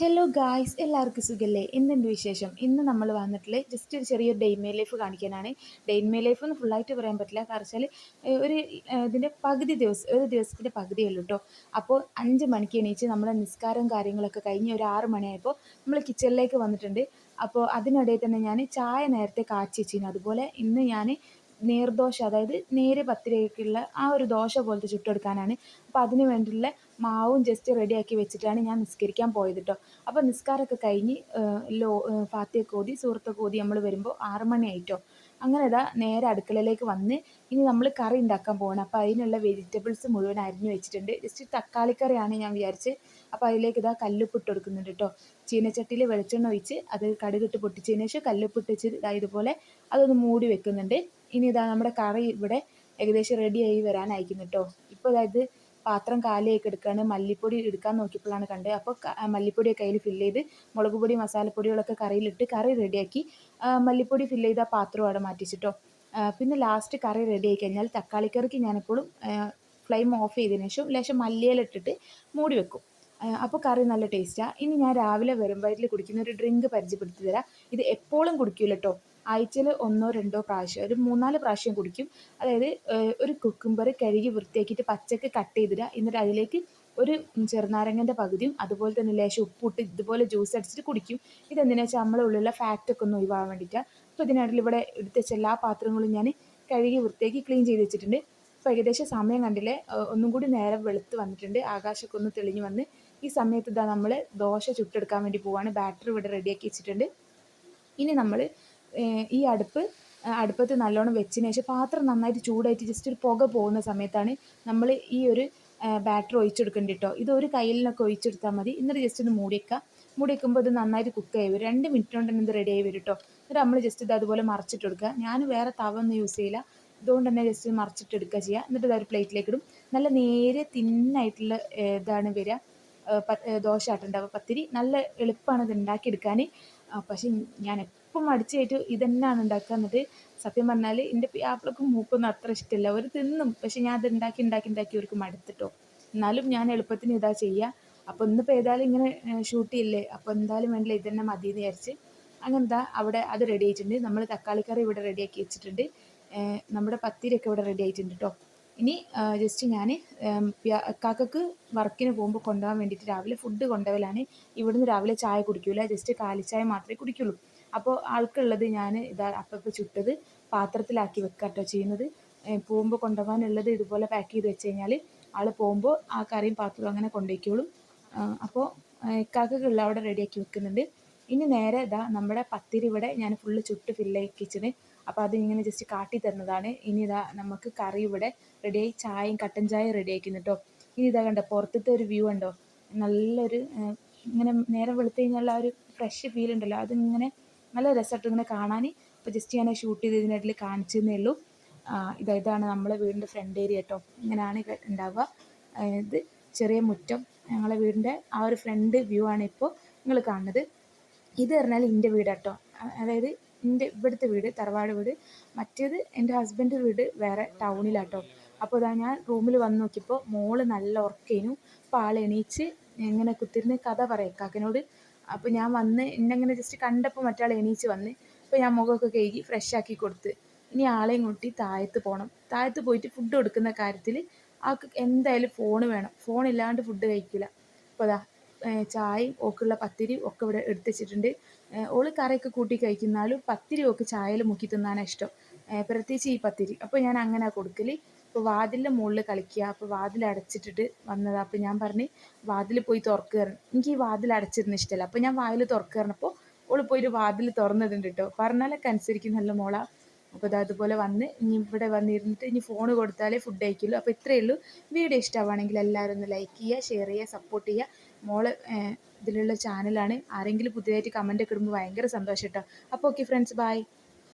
Hello guys എല്ലാവർക്കും സുഖല്ലേ? എന്തുണ്ട് വിശേഷം? ഇന്ന് നമ്മൾ വന്നിട്ടുള്ള ജസ്റ്റ് ഒരു ചെറിയൊരു ഡെയിൻ മേ ലൈഫ് കാണിക്കാനാണ്. ഡെയിൻ മേ ലൈഫ് എന്ന് ഫുള്ളായിട്ട് പറയാൻ പറ്റില്ല. കാരണം വെച്ചാൽ ഒരു ഇതിന്റെ പകുതി ദിവസം ഒരു ദിവസത്തിന്റെ പകുതിയല്ലോ കേട്ടോ അപ്പോൾ അഞ്ച് മണിക്ക് എണീച്ച് നമ്മൾ നിസ്കാരം കാര്യങ്ങളൊക്കെ കഴിഞ്ഞ് ഒരു ആറ് മണിയായപ്പോൾ നമ്മൾ കിച്ചണിലേക്ക് വന്നിട്ടുണ്ട്. അപ്പോൾ അതിനിടയിൽ തന്നെ ഞാൻ ചായ നേരത്തെ കാച്ചി വെച്ചിരുന്നു. അതുപോലെ ഇന്ന് ഞാൻ നീർദോശ അതായത് നേരെ പത്തിരിക്കുള്ള ആ ഒരു ദോശ പോലത്തെ ചുട്ടെടുക്കാനാണ്. അപ്പോൾ അതിന് വേണ്ടിയുള്ള മാവും ജസ്റ്റ് റെഡിയാക്കി വെച്ചിട്ടാണ് ഞാൻ നിസ്കരിക്കാൻ പോയത് കേട്ടോ അപ്പോൾ നിസ്കാരമൊക്കെ കഴിഞ്ഞ് ലോ ഫാത്തിയൊക്കെ ഓതി സൂറത്തൊക്കെ ഓതി നമ്മൾ വരുമ്പോൾ ആറ് മണിയായിട്ടോ അങ്ങനെ ഇതാ നേരെ അടുക്കളയിലേക്ക് വന്ന് ഇനി നമ്മൾ കറി ഉണ്ടാക്കാൻ പോകണം അപ്പോൾ അതിനുള്ള വെജിറ്റബിൾസ് മുഴുവൻ അരിഞ്ഞു വെച്ചിട്ടുണ്ട്. ജസ്റ്റ് തക്കാളിക്കറിയാണ് ഞാൻ വിചാരിച്ച്. അപ്പോൾ അതിലേക്ക് ഇതാ കല്ലുപ്പിട്ട് കൊടുക്കുന്നുണ്ട് കേട്ടോ ചീനച്ചട്ടിയിൽ വെളിച്ചെണ്ണ ഒഴിച്ച് അത് കടുകിട്ട് പൊട്ടിച്ചതിന് ശേഷം കല്ലുപ്പിട്ട് വെച്ച് ഇതുപോലെ അതൊന്ന് മൂടി വെക്കുന്നുണ്ട്. ഇനി ഇതാ നമ്മുടെ കറി ഇവിടെ ഏകദേശം റെഡിയായി വരാനായിരിക്കുന്നു കേട്ടോ ഇപ്പോൾ അതായത് പാത്രം കാലിയൊക്കെ എടുക്കാണ്. മല്ലിപ്പൊടി എടുക്കാൻ നോക്കിയപ്പോഴാണ് കണ്ടത്. അപ്പോൾ മല്ലിപ്പൊടിയൊക്കെ അതിൽ ഫില്ല് ചെയ്ത് മുളക് പൊടി മസാലപ്പൊടികളൊക്കെ കറിയിലിട്ട് കറി റെഡിയാക്കി മല്ലിപ്പൊടി ഫില്ല് ചെയ്ത പാത്രം അവിടെ മാറ്റിച്ചിട്ടോ പിന്നെ ലാസ്റ്റ് കറി റെഡി ആയി കഴിഞ്ഞാൽ തക്കാളിക്കറിക്ക് ഞാനെപ്പോഴും ഫ്ലെയിം ഓഫ് ചെയ്തതിന് ശേഷം ലേശം മല്ലിയിലിട്ടിട്ട് മൂടി വെക്കും. അപ്പോൾ കറി നല്ല ടേസ്റ്റാണ് ഇനി ഞാൻ രാവിലെ വയറ്റിൽ കുടിക്കുന്ന ഒരു ഡ്രിങ്ക് പരിചയപ്പെടുത്തി തരാം. ഇത് എപ്പോഴും കുടിക്കില്ല കേട്ടോ ആഴ്ചയിൽ ഒന്നോ രണ്ടോ പ്രാവശ്യം ഒരു മൂന്നാൽ പ്രാവശ്യം കുടിക്കും. അതായത് ഒരു കുക്കുംബർ കഴുകി വൃത്തിയാക്കിയിട്ട് പച്ചക്ക് കട്ട് ചെയ്തിടുക. എന്നിട്ട് അതിലേക്ക് ഒരു ചെറുനാരങ്ങന്റെ പകുതിയും അതുപോലെ തന്നെ ലേശം ഉപ്പിട്ട് ഇതുപോലെ ജ്യൂസ് അടിച്ചിട്ട് കുടിക്കും. ഇതെന്തിനാ വെച്ചാൽ നമ്മളെ ഉള്ളിലുള്ള ഫാറ്റൊക്കെ ഒന്ന് ഒഴിവാകാൻ വേണ്ടിയിട്ടാണ് അപ്പോൾ ഇതിനിടയിൽ ഇവിടെ എടുത്ത് വെച്ച എല്ലാ പാത്രങ്ങളും ഞാൻ കഴുകി വൃത്തിയാക്കി ക്ലീൻ ചെയ്ത് വെച്ചിട്ടുണ്ട്. അപ്പോൾ ഏകദേശം സമയം കണ്ടില്ലേ? ഒന്നും കൂടി നേരെ വെളുത്ത് വന്നിട്ടുണ്ട്. ആകാശമൊക്കെ ഒന്ന് തെളിഞ്ഞ് വന്ന് ഈ സമയത്ത് ഇതാ നമ്മൾ ദോശ ചുട്ടെടുക്കാൻ വേണ്ടി പോവാണ്. ബാറ്ററി ഇവിടെ റെഡിയാക്കി വെച്ചിട്ടുണ്ട്. ഇനി നമ്മൾ ഈ അടുപ്പ് അടുപ്പത്ത് നല്ലോണം വെച്ചതിന് ശേഷം പാത്രം നന്നായിട്ട് ചൂടായിട്ട് ജസ്റ്റ് ഒരു പുക പോകുന്ന സമയത്താണ് നമ്മൾ ഈ ഒരു ബാറ്റർ ഒഴിച്ചെടുക്കേണ്ടി കേട്ടോ ഇത് ഒരു കയ്യിലൊക്കെ ഒഴിച്ചെടുത്താൽ മതി. എന്നിട്ട് ജസ്റ്റ് ഒന്ന് മൂടി വെക്കുക മൂടി വെക്കുമ്പോൾ ഇത് നന്നായിട്ട് കുക്ക് ആയി വരും. രണ്ട് മിനിറ്റ് കൊണ്ട് തന്നെ ഇത് റെഡി ആയി വരും കേട്ടോ എന്നിട്ട് നമ്മൾ ജസ്റ്റ് ഇത് അതുപോലെ മറിച്ചിട്ട് കൊടുക്കുക ഞാൻ വേറെ തവ ഒന്നും യൂസ് ചെയ്യില്ല. ഇതുകൊണ്ട് തന്നെ ജസ്റ്റ് മറിച്ചിട്ട് എടുക്കുക ചെയ്യുക എന്നിട്ട് ഇതൊരു പ്ലേറ്റിലേക്ക് ഇടും. നല്ല നേരെ തിന്നായിട്ടുള്ള ഇതാണ് വരിക. ദോശ ആട്ടുണ്ടാവുക. പത്തിരി നല്ല എളുപ്പമാണ് ഇത് ഉണ്ടാക്കിയെടുക്കാൻ പക്ഷേ ഞാൻ എപ്പം മടിച്ച് കയറ്റും ഇതന്നെയാണ് ഉണ്ടാക്കുക എന്നിട്ട് സത്യം പറഞ്ഞാൽ എന്റെ ആപ്പിളൊക്കെ മൂക്കൊന്നും അത്ര ഇഷ്ടമില്ല. അവർ തിന്നും പക്ഷെ ഞാൻ അത് ഉണ്ടാക്കി ഉണ്ടാക്കി ഉണ്ടാക്കി അവർക്ക് മടുത്തിട്ടോ. എന്നാലും ഞാൻ എളുപ്പത്തിന് ഇതാ ചെയ്യുക. അപ്പോൾ ഇന്നിപ്പോൾ ഏതായാലും ഇങ്ങനെ ഷൂട്ട് ചെയ്യില്ലേ? അപ്പോൾ എന്തായാലും വേണ്ടില്ല ഇത് തന്നെ മതി എന്ന് വിചാരിച്ച് അങ്ങനെന്താ അവിടെ അത് റെഡി ആയിട്ടുണ്ട്. നമ്മൾ തക്കാളിക്കറി ഇവിടെ റെഡിയാക്കി വെച്ചിട്ടുണ്ട്. നമ്മുടെ പത്തിരിയൊക്കെ ഇവിടെ റെഡി ആയിട്ടുണ്ട് കേട്ടോ ഇനി ജസ്റ്റ് ഞാൻ കാക്കക്ക് വർക്കിന് പോകുമ്പോൾ കൊണ്ടുപോകാൻ വേണ്ടിയിട്ട് രാവിലെ ഫുഡ് കൊണ്ടുപോകലാണ്. ഇവിടുന്ന് രാവിലെ ചായ കുടിക്കില്ല ജസ്റ്റ് കാലിച്ചായ മാത്രമേ കുടിക്കുള്ളൂ. അപ്പോൾ ആൾക്കുള്ളത് ഞാൻ ഇതാ അപ്പം ചുട്ടത് പാത്രത്തിലാക്കി വെക്കുക കേട്ടോ ചെയ്യുന്നത് പോകുമ്പോൾ കൊണ്ടുപോകാനുള്ളത് ഇതുപോലെ പാക്ക് ചെയ്ത് വെച്ച് കഴിഞ്ഞാൽ ആൾ പോകുമ്പോൾ ആ കറിയും പാത്രവും അങ്ങനെ കൊണ്ടുപോയിക്കോളും. അപ്പോൾ ഇക്കാക്കുള്ള അവിടെ റെഡിയാക്കി വെക്കുന്നുണ്ട്. ഇനി നേരെ ഇതാ നമ്മുടെ പത്തിരി ഇവിടെ ഞാൻ ഫുള്ള് ചുട്ട് ഫില്ലാക്കിച്ചിന് അപ്പോൾ അതിങ്ങനെ ജസ്റ്റ് കാട്ടി തരുന്നതാണ്. ഇനി ഇതാ നമുക്ക് കറി ഇവിടെ റെഡിയായി ചായയും കട്ടൻ ചായയും റെഡിയാക്കുന്നു കേട്ടോ ഇനി ഇതാ കണ്ടോ പുറത്തത്തെ ഒരു വ്യൂ ഉണ്ടോ നല്ലൊരു ഇങ്ങനെ നേരം വെളുത്തു കഴിഞ്ഞാൽ ആ ഒരു ഫ്രഷ് ഫീൽ ഉണ്ടല്ലോ. അതിങ്ങനെ നല്ല രസമായിട്ട് ഇങ്ങനെ കാണാൻ ഇപ്പോൾ ജസ്റ്റ് ഞാൻ ഷൂട്ട് ചെയ്തതിനിടയിൽ കാണിച്ചതേ ഉള്ളൂ. ഇതാ ഇതാണ് നമ്മളെ വീടിന്റെ ഫ്രണ്ട് ഏരിയ കേട്ടോ ഇങ്ങനെയാണ് ഉണ്ടാവുക അതായത് ചെറിയ മുറ്റം ഞങ്ങളെ വീടിന്റെ ആ ഒരു ഫ്രണ്ട് വ്യൂ ആണ് ഇപ്പോൾ നിങ്ങൾ കാണുന്നത്. ഇത് പറഞ്ഞാൽ എന്റെ വീട് കേട്ടോ അതായത് എന്റെ ഇവിടുത്തെ വീട് തറവാട് വീട്. മറ്റേത് എന്റെ ഹസ്ബൻഡ് വീട് വേറെ ടൗണിലാട്ടോ. അപ്പോൾ ഇതാ ഞാൻ റൂമിൽ വന്ന് നോക്കിയപ്പോൾ മോൾ നല്ല ഉറക്കേനു. അപ്പോൾ ആൾ എണീച്ച് ഇങ്ങനെ കുത്തിരുന്ന് കഥ പറയാം കാക്കനോട്. അപ്പോൾ ഞാൻ വന്ന് എന്നെ അങ്ങനെ ജസ്റ്റ് കണ്ടപ്പോൾ മറ്റാൾ എണീച്ച് വന്ന് അപ്പോൾ ഞാൻ മുഖമൊക്കെ കഴുകി ഫ്രഷ് ആക്കി കൊടുത്ത്. ഇനി ആളെയും കൂട്ടി താഴത്ത് പോകണം താഴത്ത് പോയിട്ട് ഫുഡ് കൊടുക്കുന്ന കാര്യത്തിൽ ആൾക്ക് എന്തായാലും ഫോൺ വേണം. ഫോൺ ഇല്ലാണ്ട് ഫുഡ് കഴിക്കില്ല അപ്പോൾ അതാ ചായയും ഓക്കുള്ള പത്തിരി ഒക്കെ ഇവിടെ എടുത്ത് വെച്ചിട്ടുണ്ട് ഓൾ കറിയൊക്കെ കൂട്ടി കഴിക്കുന്നാലും പത്തിരി ഒക്കെ ചായയിൽ മുക്കി തിന്നാനാണ് ഇഷ്ടം. പ്രത്യേകിച്ച് ഈ പത്തിരി. അപ്പോൾ ഞാൻ അങ്ങനെ കൊടുക്കൽ അപ്പോൾ വാതിലിന്റെ മുകളിൽ കളിക്കുക. അപ്പോൾ വാതിൽ അടച്ചിട്ടിട്ട് വന്നതാണ് അപ്പോൾ ഞാൻ പറഞ്ഞ് വാതിൽ പോയി തുറക്കുക എനിക്ക് ഈ വാതിൽ അടച്ചിരുന്ന ഇഷ്ടമല്ല അപ്പോൾ ഞാൻ വാതിൽ തുറക്കുക ഓൾ പോയി പോയിട്ട് വാതിൽ തുറന്നിട്ടുണ്ട് കേട്ടോ പറഞ്ഞാലൊക്കെ അനുസരിക്കും നല്ല മോള. അപ്പോൾ അത് അതുപോലെ വന്ന് ഇനി ഇവിടെ വന്നിരുന്നിട്ട് ഇനി ഫോൺ കൊടുത്താലേ ഫുഡ് കഴിക്കുള്ളൂ. അപ്പോൾ ഇത്രയേ ഉള്ളൂ. വീഡിയോ ഇഷ്ടമാണെങ്കിൽ എല്ലാവരും ഒന്ന് ലൈക്ക് ചെയ്യുക ഷെയർ ചെയ്യുക സപ്പോർട്ട് ചെയ്യുക. മോൾ ഇതിലുള്ള ചാനലാണ് ആരെങ്കിലും പുതിയതായിട്ട് കമന്റ് ഒക്കെ ഇടുമ്പോൾ ഭയങ്കര സന്തോഷം കേട്ടോ അപ്പോൾ ഓക്കെ ഫ്രണ്ട്സ് ബൈ